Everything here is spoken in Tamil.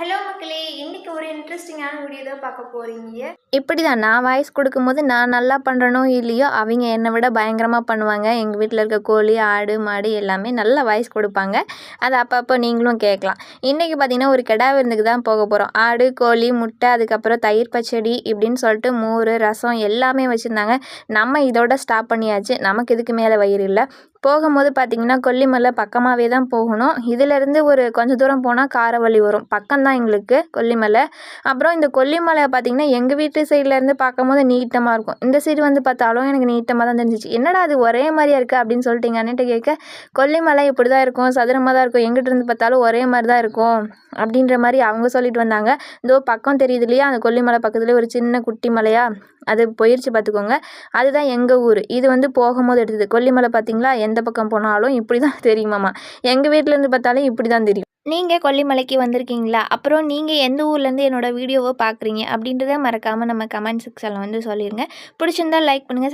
இன்னைக்கு ஒரு இன்ட்ரெஸ்டிங்கான வீடியோ தான் பார்க்க போகிறீங்க இப்படி தான் நான் வாய்ஸ் கொடுக்கும்போது நான் நல்லா பண்ணுறனோ இல்லையோ அவங்க என்னை விட பயங்கரமாக பண்ணுவாங்க. எங்கள் வீட்டில் இருக்க கோழி ஆடு மாடு எல்லாமே நல்லா வாய்ஸ் கொடுப்பாங்க. அதை அப்பப்போ நீங்களும் கேட்கலாம். இன்றைக்கி பார்த்தீங்கன்னா ஒரு கிடா விருந்துக்கு தான் போக போகிறோம் ஆடு கோழி முட்டை அதுக்கப்புறம் தயிர் பச்சடி இப்படின்னு சொல்லிட்டு மோர் ரசம் எல்லாமே வச்சுருந்தாங்க. நம்ம இதோட ஸ்டாப் பண்ணியாச்சு. நமக்கு இதுக்கு மேலே வயிறு இல்லை. போகும்போது பார்த்திங்கன்னா கொல்லிமலை பக்கமாகவே தான் போகணும். இதிலேருந்து ஒரு கொஞ்சம் தூரம் போனால் காரவழி வரும். பக்கம்தான் எங்களுக்கு கொல்லிமலை. அப்புறம் இந்த கொல்லிமலை பார்த்திங்கன்னா எங்கள் வீட்டு சைட்லேருந்து பார்க்கும்போது நீட்டமாக இருக்கும். இந்த சைடு வந்து பார்த்தாலும் எனக்கு நீட்டமாக தான் தெரிஞ்சிச்சு. என்னடா அது ஒரே மாதிரியா இருக்குது அப்படின்னு சொல்லிட்டு எங்கள் அண்ணன்ட்ட கேட்க கொல்லிமலை இப்படி தான் இருக்கும் சதுரமாக தான் இருக்கும். எங்கிட்ட இருந்து பார்த்தாலும் ஒரே மாதிரி தான் இருக்கும் அப்படின்ற மாதிரி அவங்க சொல்லிட்டு வந்தாங்க. இதோ பக்கம் தெரியுது இல்லையா? அந்த கொல்லிமலை பக்கத்துலேயே ஒரு சின்ன குட்டி மலையாக அது போயிடுச்சு பார்த்துக்கோங்க. அதுதான் எங்கள் ஊர். இது வந்து போகும்போது எடுத்தது. கொல்லிமலை பார்த்தீங்களா? எந்த பக்கம் போனாலும் இப்படி தான் தெரியுமாம்மா எங்கள் வீட்டிலேருந்து பார்த்தாலும் இப்படி தான் தெரியும். நீங்கள் கொல்லிமலைக்கு வந்திருக்கீங்களா? அப்புறம் நீங்கள் எந்த ஊர்லேருந்து என்னோட வீடியோவை பார்க்குறீங்க? அப்படின்றத மறக்காமல் நம்ம கமெண்ட் செக்ஷனில் வந்து சொல்லிடுங்க பிடிச்சிருந்தா லைக் பண்ணுங்கள்